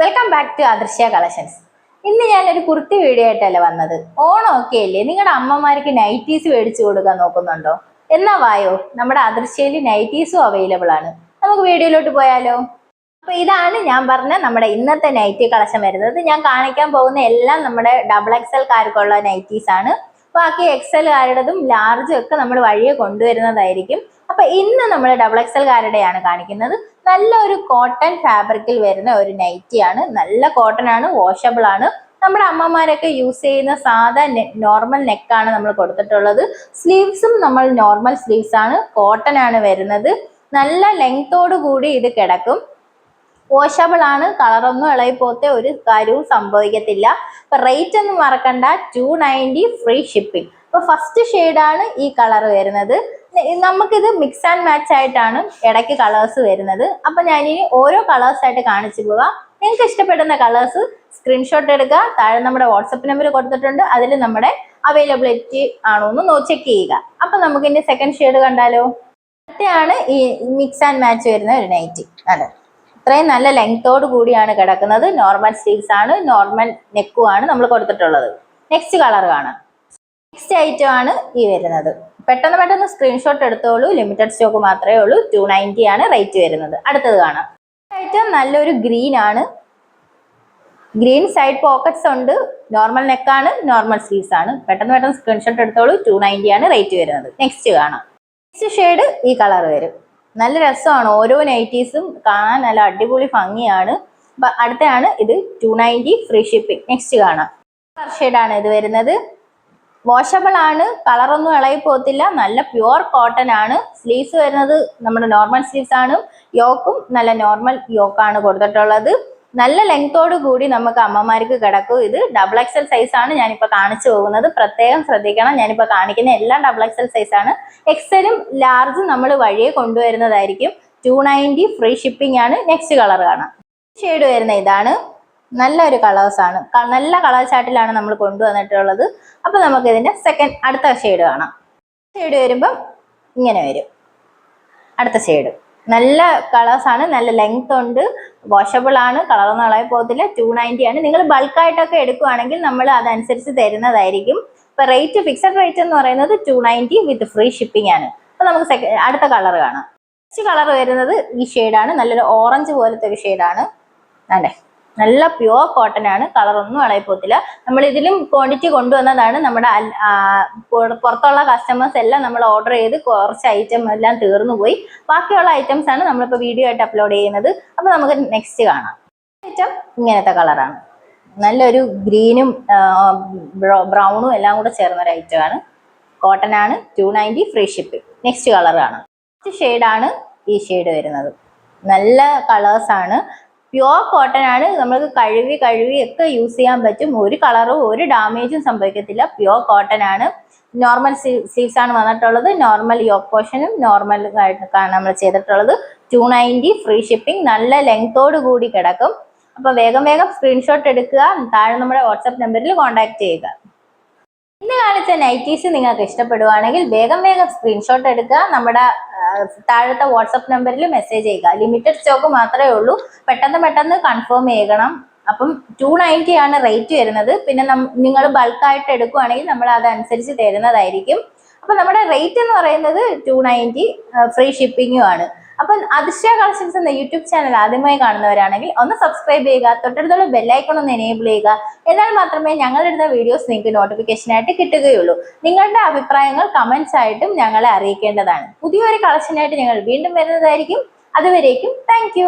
Welcome back to Adrishya collections. ഇന്ന് ഞാൻ ഒരു കുർത്തി വീഡിയോ ആയിട്ടല്ല വന്നത്. ഓണം ഒക്കെ അല്ലേ? നിങ്ങളുടെ അമ്മമാർക്ക് നൈറ്റീസ് മേടിച്ചു കൊടുക്കാൻ നോക്കുന്നുണ്ടോ? എന്നാ വായോ? നമ്മുടെ അദൃശ്യയിൽ നൈറ്റീസും അവൈലബിൾ ആണ്. നമുക്ക് വീഡിയോയിലോട്ട് പോയാലോ? അപ്പൊ ഇതാണ് ഞാൻ പറഞ്ഞ നമ്മുടെ ഇന്നത്തെ നൈറ്റി കളക്ഷൻ വരുന്നത്. ഞാൻ കാണിക്കാൻ പോകുന്ന എല്ലാം നമ്മുടെ ഡബിൾ എക്സൽ കാർക്കുള്ള നൈറ്റീസ് ആണ്. ബാക്കി എക്സൽ കാരുടേതും ലാർജും ഒക്കെ നമ്മൾ വഴിയെ കൊണ്ടുവരുന്നതായിരിക്കും. അപ്പൊ ഇന്ന് നമ്മൾ ഡബിൾ എക്സൽ കാരുടെയാണ് കാണിക്കുന്നത്. നല്ലൊരു കോട്ടൺ ഫാബ്രിക്കിൽ വരുന്ന ഒരു നൈറ്റിയാണ് നല്ല കോട്ടൺ ആണ് വാഷബിൾ ആണ്. നമ്മുടെ അമ്മമാരൊക്കെ യൂസ് ചെയ്യുന്ന സാധാ നോർമൽ നെക്കാണ് നമ്മൾ കൊടുത്തിട്ടുള്ളത്. സ്ലീവ്സും നമ്മൾ നോർമൽ സ്ലീവ്സ് ആണ് കോട്ടൺ ആണ് വരുന്നത്. നല്ല ലെങ്തോട് കൂടി ഇത് കിടക്കും. വാഷബിൾ ആണ് കളറൊന്നും ഇളകിപ്പോത്തെ ഒരു കാര്യവും സംഭവിക്കത്തില്ല. അപ്പൊ റേറ്റ് ഒന്നും മറക്കണ്ട ടു നയന്റി ഫ്രീ ഷിപ്പിംഗ് അപ്പോൾ ഫസ്റ്റ് ആണ് ഈ കളർ വരുന്നത്. നമുക്കിത് മിക്സ് ആൻഡ് മാച്ച് ആയിട്ടാണ് ഇടയ്ക്ക് കളേഴ്സ് വരുന്നത്. അപ്പൊ ഞാനിനി ഓരോ കളേഴ്സ് ആയിട്ട് കാണിച്ചു പോവാം. നിങ്ങൾക്ക് ഇഷ്ടപ്പെടുന്ന കളേഴ്സ് സ്ക്രീൻഷോട്ട് എടുക്കുക. താഴെ നമ്മുടെ വാട്സപ്പ് നമ്പർ കൊടുത്തിട്ടുണ്ട്. അതിൽ നമ്മുടെ അവൈലബിലിറ്റി ആണോ എന്ന് ചെക്ക് ചെയ്യുക. അപ്പൊ നമുക്ക് ഇനി സെക്കൻഡ് ഷെയ്ഡ് കണ്ടാലോ? അടുത്തയാണ് ഈ മിക്സ് ആൻഡ് മാച്ച് വരുന്ന ഒരു നൈറ്റി അതെ ഇത്രയും നല്ല ലെങ്തോട് കൂടിയാണ് കിടക്കുന്നത്. നോർമൽ സ്ലീവ്സ് ആണ്. നോർമൽ നെക്കുമാണ് നമ്മൾ കൊടുത്തിട്ടുള്ളത്. നെക്സ്റ്റ് കളർ കാണാം. നെക്സ്റ്റ് ഐറ്റം ആണ് ഈ വരുന്നത്. പെട്ടെന്ന് പെട്ടെന്ന് സ്ക്രീൻഷോട്ട് എടുത്തോളൂ. ലിമിറ്റഡ് സ്റ്റോക്ക് മാത്രമേ ഉള്ളൂ. ടു നയന്റി ആണ് റേറ്റ് വരുന്നത്. അടുത്തത് കാണാം. ഐറ്റം നല്ലൊരു ഗ്രീൻ ആണ്. ഗ്രീൻ സൈഡ് പോക്കറ്റ്സ് ഉണ്ട്. നോർമൽ നെക്കാണ് നോർമൽ സ്ലീവ്സ് ആണ്. പെട്ടെന്ന് പെട്ടെന്ന് സ്ക്രീൻഷോട്ട് എടുത്തോളൂ. ടു നയന്റി ആണ് റേറ്റ് വരുന്നത്. നെക്സ്റ്റ് കാണാം. നെക്സ്റ്റ് ഷെയ്ഡ് ഈ കളർ വരും. നല്ല രസമാണ്. ഓരോ നൈറ്റീസും കാണാൻ നല്ല അടിപൊളി ഭംഗിയാണ്. അടുത്തയാണ് ഇത് two ninety free shipping next കാണാം. ഷെയ്ഡാണ് ഇത് വരുന്നത്. വാഷബിൾ ആണ് കളറൊന്നും ഇളകി പോകത്തില്ല നല്ല പ്യുവർ കോട്ടൺ ആണ്. സ്ലീവ്സ് വരുന്നത് നമ്മുടെ നോർമൽ സ്ലീവ്സ് ആണ്. യോക്കും നല്ല നോർമൽ യോക്കാണ് കൊടുത്തിട്ടുള്ളത്. നല്ല ലെങ്തോട് കൂടി നമുക്ക് അമ്മമാർക്ക് കിടക്കും. ഇത് ഡബിൾ എക്സൽ സൈസ് ആണ് ഞാനിപ്പോൾ കാണിച്ചു പോകുന്നത്. പ്രത്യേകം ശ്രദ്ധിക്കണം. ഞാനിപ്പോൾ കാണിക്കുന്ന എല്ലാം ഡബിൾ എക്സൽ സൈസ് ആണ്. എക്സലും ലാർജും നമ്മൾ വഴിയെ കൊണ്ടുവരുന്നതായിരിക്കും. ടു നയന്റി ഫ്രീ ഷിപ്പിംഗ് ആണ്. നെക്സ്റ്റ് കളർ കാണാം. ഷെയ്ഡ് വരുന്ന ഇതാണ്. നല്ലൊരു ആണ്. നല്ല കളർ ചാർട്ടിലാണ് നമ്മൾ കൊണ്ടുവന്നിട്ടുള്ളത്. അപ്പോൾ നമുക്ക് ഇതിന്റെ സെക്കൻഡ് അടുത്ത ഷെയ്ഡ് കാണാം. ഷെയ്ഡ് വരുമ്പം ഇങ്ങനെ വരും. അടുത്ത ഷെയ്ഡ് നല്ല ആണ് നല്ല ലെങ്ത് ഉണ്ട് വാഷബിൾ ആണ് കളറൊന്നും ഇളകി പോകത്തില്ല ടു നയന്റി ആണ്. നിങ്ങൾ ബൾക്കായിട്ടൊക്കെ എടുക്കുവാണെങ്കിൽ നമ്മൾ അതനുസരിച്ച് തരുന്നതായിരിക്കും. ഇപ്പൊ റേറ്റ് ഫിക്സഡ് റേറ്റ് എന്ന് പറയുന്നത് two ninety with free shipping ആണ്. അപ്പൊ നമുക്ക് സെക്കൻഡ് അടുത്ത കളർ കാണാം. നെക്സ്റ്റ് കളർ വരുന്നത് ഈ ഷെയ്ഡാണ് നല്ലൊരു ഓറഞ്ച് പോലത്തെ ഒരു ഷെയ്ഡാണ് അതെ നല്ല പ്യുവർ കോട്ടൺ ആണ്. കളർ ഒന്നും ഇളയിപ്പോത്തില്ല നമ്മൾ ഇതിലും ക്വാണ്ടിറ്റി കൊണ്ടുവന്നതാണ് നമ്മുടെ പുറത്തുള്ള കസ്റ്റമേഴ്സ് എല്ലാം നമ്മൾ ഓർഡർ ചെയ്ത് കുറച്ച് ഐറ്റം എല്ലാം തീർന്നു പോയി. ബാക്കിയുള്ള ഐറ്റംസ് ആണ് നമ്മളിപ്പോൾ വീഡിയോ ആയിട്ട് അപ്ലോഡ് ചെയ്യുന്നത്. അപ്പോൾ നമുക്ക് നെക്സ്റ്റ് കാണാം. ഐറ്റം ഇങ്ങനത്തെ കളറാണ് നല്ലൊരു ഗ്രീനും ബ്രൗണും എല്ലാം കൂടെ ചേർന്ന ഒരു ഐറ്റം ആണ്. കോട്ടൺ ആണ് two ninety free ship next കളറാണ് നെക്സ്റ്റ് ഷെയ്ഡാണ് ഈ ഷെയ്ഡ് വരുന്നത്. നല്ല കളേഴ്സാണ് പ്യുവർ കോട്ടൺ ആണ് നമുക്ക് കഴുകി കഴുകി ഒക്കെ യൂസ് ചെയ്യാൻ പറ്റും. ഒരു കളറും ഒരു ഡാമേജും സംഭവിക്കത്തില്ല. പ്യുവർ കോട്ടൺ ആണ്. നോർമൽ സ്ലീവ്സ് ആണ് വന്നിട്ടുള്ളത്. നോർമൽ യോക്ക് പോർഷനും നോർമൽ ആയിട്ടാണ് നമ്മൾ ചെയ്തിട്ടുള്ളത്. ടു നയന്റി ഫ്രീ ഷിപ്പിംഗ് നല്ല ലെങ്തോട് കൂടി കിടക്കും. അപ്പോൾ വേഗം വേഗം സ്ക്രീൻഷോട്ട് എടുക്കുക. താഴെ നമ്മുടെ വാട്സപ്പ് നമ്പറിൽ കോൺടാക്ട് ചെയ്യുക. ഇന്ന് കാണിച്ച നൈറ്റീസ് നിങ്ങൾക്ക് ഇഷ്ടപ്പെടുവാണെങ്കിൽ വേഗം വേഗം സ്ക്രീൻഷോട്ട് എടുക്കുക. നമ്മുടെ താഴത്തെ വാട്സപ്പ് നമ്പറിൽ മെസ്സേജ് ചെയ്യുക. ലിമിറ്റഡ് സ്റ്റോക്ക് മാത്രമേ ഉള്ളൂ. പെട്ടെന്ന് പെട്ടെന്ന് കൺഫേം ചെയ്യണം. അപ്പം ടു നയന്റി ആണ് റേറ്റ് വരുന്നത്. പിന്നെ നിങ്ങൾ ബൾക്കായിട്ട് എടുക്കുവാണെങ്കിൽ നമ്മൾ അതനുസരിച്ച് തരുന്നതായിരിക്കും. അപ്പം നമ്മുടെ റേറ്റ് എന്ന് പറയുന്നത് ടു നയന്റി ഫ്രീ ഷിപ്പിങ്ങും ആണ്. അപ്പം അതിശയ കളക്ഷൻസ് എന്ന യൂട്യൂബ് ചാനൽ ആദ്യമായി കാണുന്നവരാണെങ്കിൽ ഒന്ന് സബ്സ്ക്രൈബ് ചെയ്യുക തൊട്ടടുത്തുള്ള ബെല്ലൈക്കൺ ഒന്ന് എനേബിൾ ചെയ്യുക. എന്നാൽ മാത്രമേ ഞങ്ങളിടുന്ന വീഡിയോസ് നിങ്ങൾക്ക് നോട്ടിഫിക്കേഷൻ ആയിട്ട് കിട്ടുകയുള്ളൂ. നിങ്ങളുടെ അഭിപ്രായങ്ങൾ കമന്റ്സ് ആയിട്ടും ഞങ്ങളെ അറിയിക്കേണ്ടതാണ്. പുതിയൊരു കളക്ഷനായിട്ട് ഞങ്ങൾ വീണ്ടും വരുന്നതായിരിക്കും. അതുവരേക്കും താങ്ക്